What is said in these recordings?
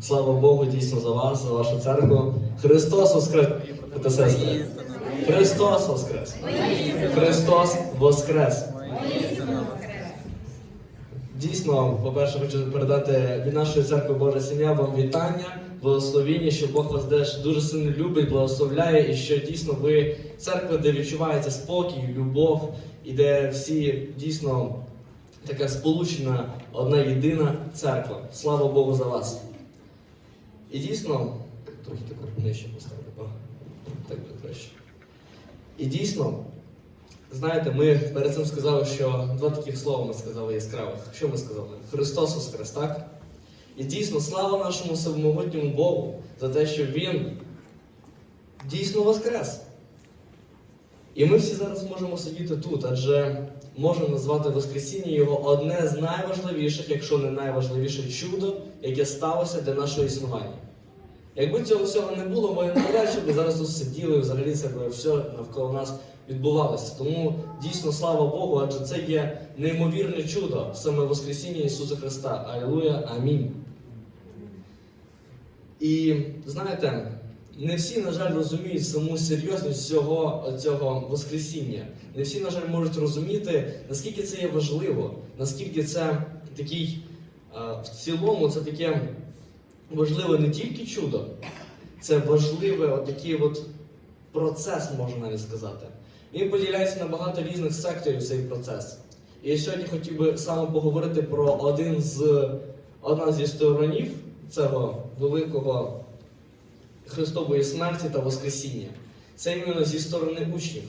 Слава Богу, дійсно за вас, за вашу церкву. Христос Воскрес! Та сестри. Христос Воскрес! Христос Воскрес! Дійсно, по-перше, хочу передати від нашої церкви Божа сім'я вам вітання, благословіння, що Бог вас теж дуже сильно любить, благословляє, і що дійсно ви церква, де відчувається спокій, любов, і де всі дійсно така сполучена, одна єдина церква. Слава Богу за вас. І дійсно, трохи так нижче поставити. О, так буде краще. І дійсно, знаєте, ми перед цим сказали, що два таких слова ми сказали яскравих. Що ми сказали? Христос Воскрес, так? І дійсно, слава нашому всемогутньому Богу за те, що Він дійсно воскрес. І ми всі зараз можемо сидіти тут, адже можемо назвати Воскресіння Його одне з найважливіших, якщо не найважливіше чудо, яке сталося для нашого існування. Якби цього всього не було, ми навряд чи б зараз тут сиділи, взагалі це б все навколо нас відбувалося. Тому дійсно слава Богу, адже це є неймовірне чудо, саме Воскресіння Ісуса Христа. Алілуя, амінь. І знаєте, не всі, на жаль, розуміють саму серйозність цього, цього Воскресіння. Не всі, на жаль, можуть розуміти, наскільки це є важливо, наскільки це такий, в цілому, це таке важливе не тільки чудо, це важливий отакий от процес, можна навіть сказати. Він поділяється на багато різних секторів цей процес. І я сьогодні хотів би саме поговорити про один з, одна зі сторонів цього великого Христової смерті та Воскресіння. Це іменно зі сторони учнів,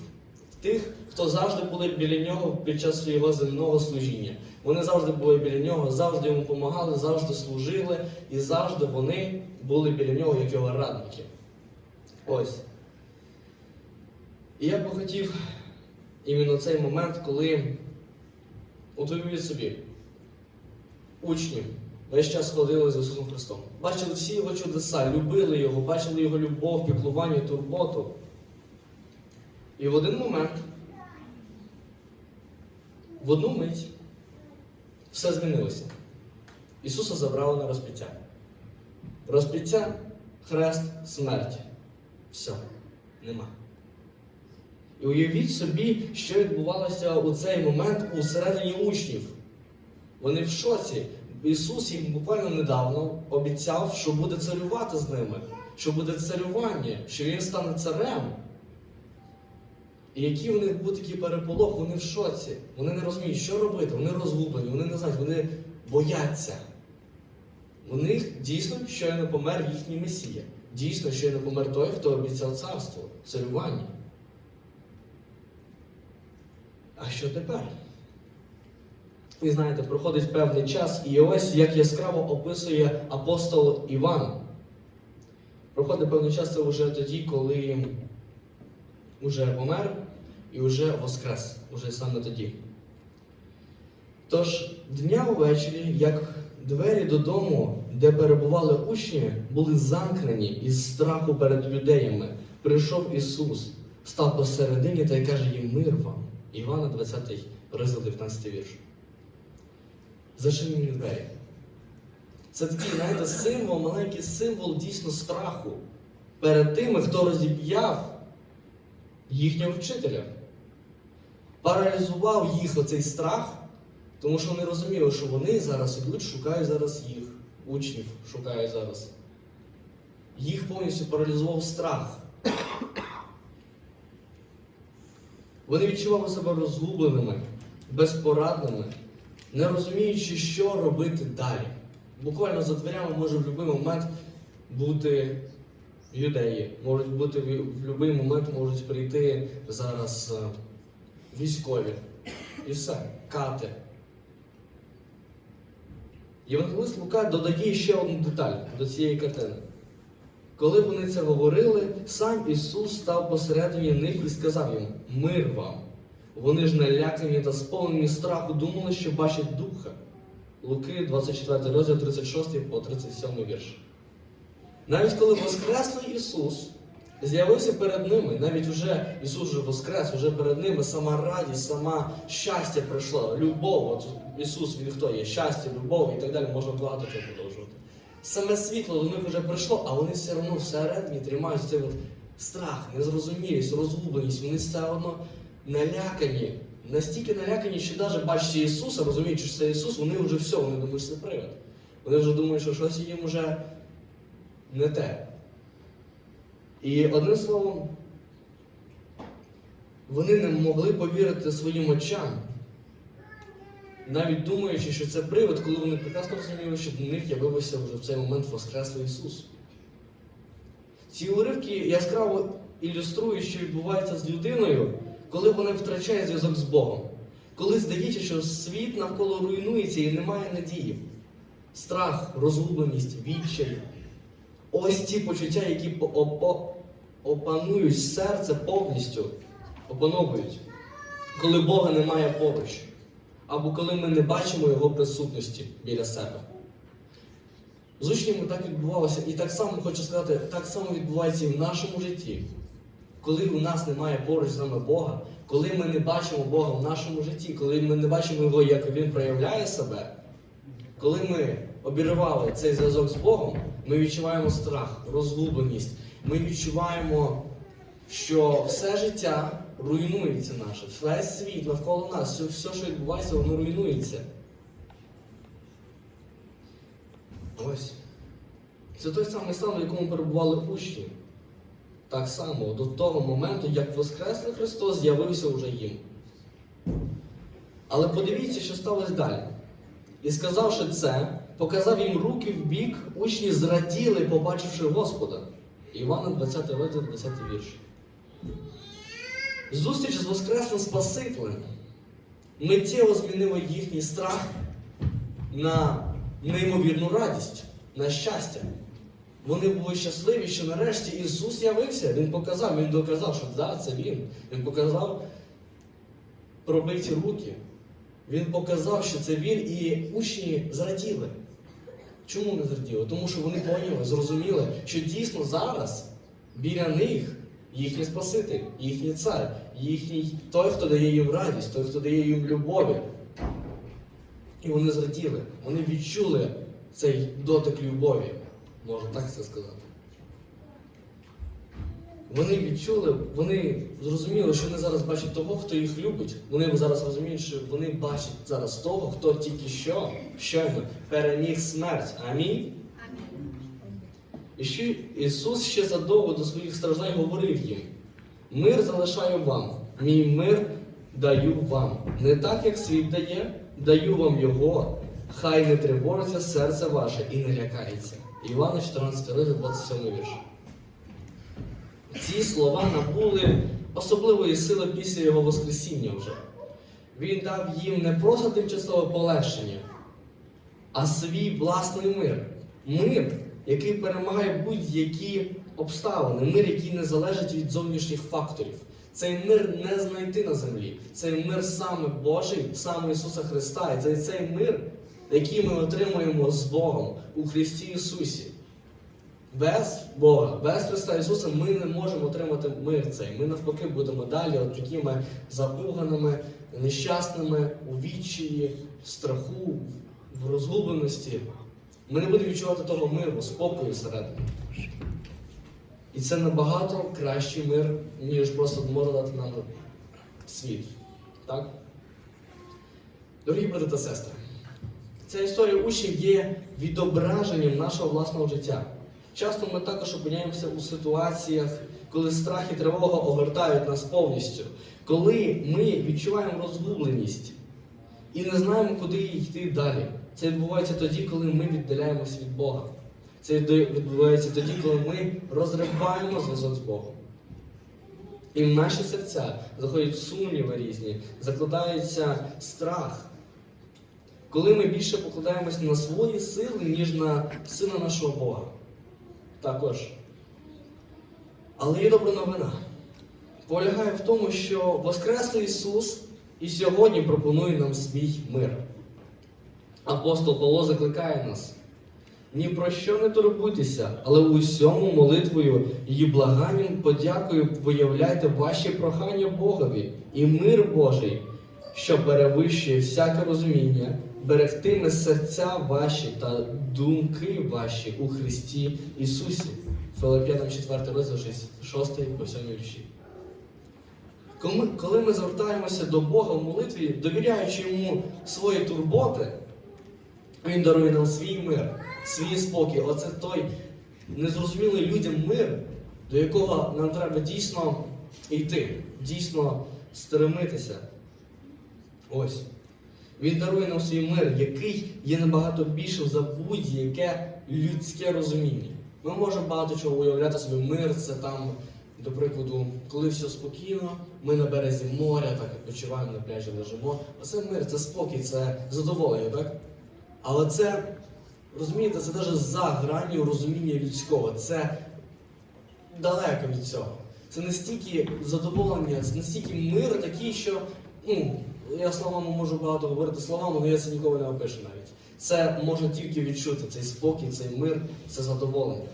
тих, хто завжди були біля нього під час його земного служіння. Вони завжди були біля нього, завжди йому допомагали, завжди служили, і завжди вони були біля нього, як його радники. Ось. І я би хотів іменно цей момент, коли уявіть собі, учні весь час ходили з Ісусом Христом. Бачили всі його чудеса, любили його, бачили його любов, піклування, турботу. І в один момент, в одну мить, все змінилося. Ісуса забрали на розпіття. Розпіття, хрест, смерть. Все, нема. І уявіть собі, що відбувалося у цей момент усередині учнів. Вони в шоці. Ісус їм буквально недавно обіцяв, що буде царювати з ними, що буде царювання, що Він стане царем. І який в них був такий переполох, вони в шоці. Вони не розуміють, що робити, вони розгублені, вони не знають, вони бояться. У них дійсно щойно помер їхній Месія. Дійсно, щойно помер той, хто обіцяв царство, царювання. А що тепер? І знаєте, проходить певний час, і ось як яскраво описує апостол Іван. Проходить певний час це вже тоді, коли вже помер і вже воскрес, уже саме тоді. Тож, дня увечері, як двері додому, де перебували учні, були замкнені із страху перед юдеями, прийшов Ісус, став посередині та й каже їм мир вам. Івана 20 розділ 19 вірш. Зачинені двері. Це такий, знаєте, символ, маленький символ дійсно страху перед тими, хто розіп'яв їхнього вчителя. Паралізував їх оцей страх, тому що вони розуміли, що вони зараз ідуть, шукають зараз їх, учнів шукають зараз. Їх повністю паралізував страх. Вони відчували себе розгубленими, безпорадними, не розуміючи, що робити далі. Буквально за дверями може в будь-який момент бути юдеї, можуть бути в будь-який момент можуть прийти зараз е, військові. І все, кати. Євангелист Лука додає ще одну деталь до цієї картини. Коли вони це говорили, сам Ісус став посередині них і сказав їм: Мир вам! Вони ж налякані та сповнені страху, думали, що бачать духа. Луки, 24 розділ 36 по 37 вірш. Навіть коли Воскреслий Ісус з'явився перед ними, навіть вже Ісус вже Воскрес, вже перед ними сама радість, сама щастя прийшло, любов. От Ісус, Він хто є? Щастя, любов і так далі, можна багато чого продовжувати. саме світло до них вже прийшло, а вони все одно всередині тримають цей от страх, незрозумілість, розгубленість. Вони все одно налякані. Настільки налякані, що навіть бачачи Ісуса, розуміючи, що це Ісус, вони вже все, вони думають, що це привид. Вони вже думають, що щось їм вже не те. І одним словом, вони не могли повірити своїм очам, навіть думаючи, що це привид, коли вони прекрасно розуміли, що до них явився вже в цей момент Воскреслий Ісус. Ці уривки яскраво ілюструють, що відбувається з людиною, коли вона втрачає зв'язок з Богом. Коли здається, що світ навколо руйнується і немає надії. Страх, розгубленість, відчай. Ось ці почуття, які опанують серце повністю, опановують, коли Бога немає поруч, або коли ми не бачимо Його присутності біля себе. З учнями так відбувалося, і так само хочу сказати, так само відбувається і в нашому житті. Коли у нас немає поруч з нами Бога, коли ми не бачимо Бога в нашому житті, коли ми не бачимо Його, як Він проявляє себе, коли ми обірвали цей зв'язок з Богом, ми відчуваємо страх, розгубленість, ми відчуваємо, що все життя руйнується наше, весь світ навколо нас, все, що відбувається, воно руйнується. Ось. Це той самий стан, в якому перебували учні. Так само, до того моменту, як Воскреслий Христос з'явився уже їм. Але подивіться, що сталося далі. І сказавши це, показав їм руки в бік, учні зраділи, побачивши Господа. Івана 20 розділ, 20 вірш. Зустріч з Воскреслим Спасителем миттєво змінила їхній страх на неймовірну радість, на щастя. Вони були щасливі, що нарешті Ісус явився. Він показав, Він доказав, що да, це Він. Він показав пробиті руки. Він показав, що це він, і учні зраділи. Чому не зраділи? Тому що вони поняли, зрозуміли, що дійсно зараз біля них їхній Спаситель, їхній цар, їхній той, хто дає їм радість, той, хто дає їм любові. І вони зраділи. Вони відчули цей дотик любові, можна так це сказати. Вони відчули, вони зрозуміли, що вони зараз бачать того, хто їх любить. Вони зараз розуміють, що вони бачать зараз того, хто тільки що щойно переміг смерть. Амінь. І ще Ісус ще задовго до своїх страждань говорив їм: мир залишаю вам, мій мир даю вам. Не так, як світ дає, даю вам його. Хай не тривожиться серце ваше і не лякається. Івана 14, розділ, 27 вірш. Ці слова набули особливої сили після його Воскресіння вже. Він дав їм не просто тимчасове полегшення, а свій власний мир. Мир, який перемагає будь-які обставини, мир, який не залежить від зовнішніх факторів. Цей мир не знайти на землі. Цей мир саме Божий, саме Ісуса Христа. І це цей мир, який ми отримуємо з Богом у Христі Ісусі. Без Бога, без Христа Ісуса ми не можемо отримати мир цей. Ми навпаки будемо далі от такими запуганими, нещасними, у відчаї, страху, в розгубленості. Ми не будемо відчувати того миру, спокою всередині. І це набагато кращий мир, ніж просто може дати нам світ. Так? Дорогі брати та сестри, ця історія учнів є відображенням нашого власного життя. Часто ми також опиняємося у ситуаціях, коли страх і тривога огортають нас повністю, коли ми відчуваємо розгубленість і не знаємо, куди йти далі. Це відбувається тоді, коли ми віддаляємося від Бога. Це відбувається тоді, коли ми розриваємо зв'язок з Богом. І в наші серця заходять сумніви різні, закладається страх. Коли ми більше покладаємось на свої сили, ніж на сина нашого Бога. Також. Але є добра новина. Полягає в тому, що Воскреслий Ісус і сьогодні пропонує нам свій мир. Апостол Павло закликає нас. Ні про що не турбуйтеся, але у всьому молитвою і благанням подякою виявляйте ваші прохання Богові, і мир Божий, що перевищує всяке розуміння, берегтиме серця ваші та думки ваші у Христі Ісусі. Филип'янам 4 розділ 6 по 7 вірші. Ми, коли ми звертаємося до Бога в молитві, довіряючи йому свої турботи, він дарує нам свій мир, свій спокій. Оце той незрозумілий людям мир, до якого нам треба дійсно йти, дійсно стремитися. Ось. Він дарує нам свій мир, який є набагато більшим за будь-яке людське розуміння. Ми можемо багато чого уявляти собі. Мир це там, до прикладу, коли все спокійно, ми на березі моря, так відпочиваємо на пляжі, лежимо. Оце мир, це спокій, це задоволення, так? Але це, розумієте, це навіть за гранню розуміння людського. Це далеко від цього. Це настільки задоволення, це настільки мир такий, що ну, я словами можу багато говорити словами, але я це ніколи не опишу навіть. Це можна тільки відчути, цей спокій, цей мир, це задоволення.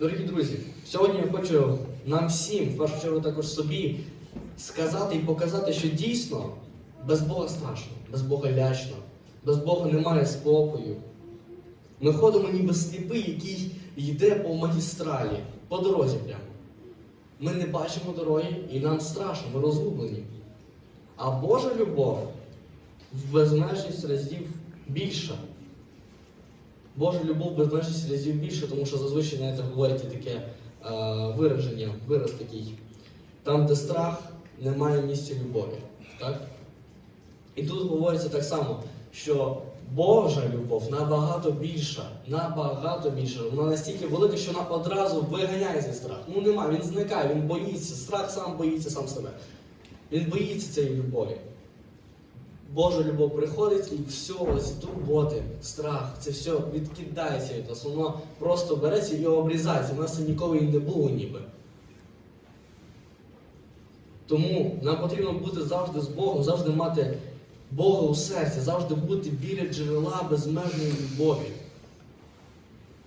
Дорогі друзі, сьогодні я хочу нам всім, в першу чергу також собі, сказати і показати, що дійсно без Бога страшно, без Бога лячно, без Бога немає спокою. Ми ходимо ніби сліпий, який йде по магістралі, по дорозі прямо. Ми не бачимо дороги і нам страшно, ми розгублені. А Божа любов в безмежність разів більша. Божа любов в безмежність разів більша, тому що зазвичай знаєте, говорять і таке е, вираження, вираз такий. Там, де страх, немає місця любові. Так? І тут говориться так само, що Божа любов набагато більша, набагато більша. Вона настільки велика, що вона одразу виганяє цей страх. Ну нема, він зникає, він боїться. Страх сам боїться сам себе. Він боїться цієї любові. Божа любов приходить і все, ось турботи, страх, це все відкидається від нас. Воно просто береться і обрізається. У нас це ніколи і не було ніби. Тому нам потрібно бути завжди з Богом, завжди мати Бога у серці, завжди бути біля джерела безмежної любові.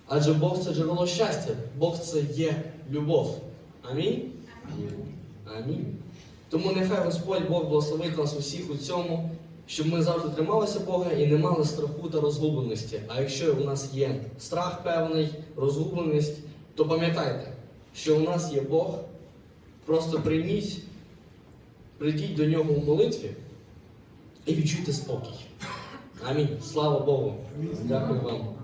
Адже Бог це джерело щастя, Бог це є любов. Амінь? Амінь. Тому нехай Господь Бог благословить нас усіх у цьому, щоб ми завжди трималися Бога і не мали страху та розгубленості. А якщо у нас є страх певний, розгубленість, то пам'ятайте, що у нас є Бог. Просто прийміть, прийдіть до нього в молитві і відчуйте спокій. Амінь. Слава Богу. Дякую вам.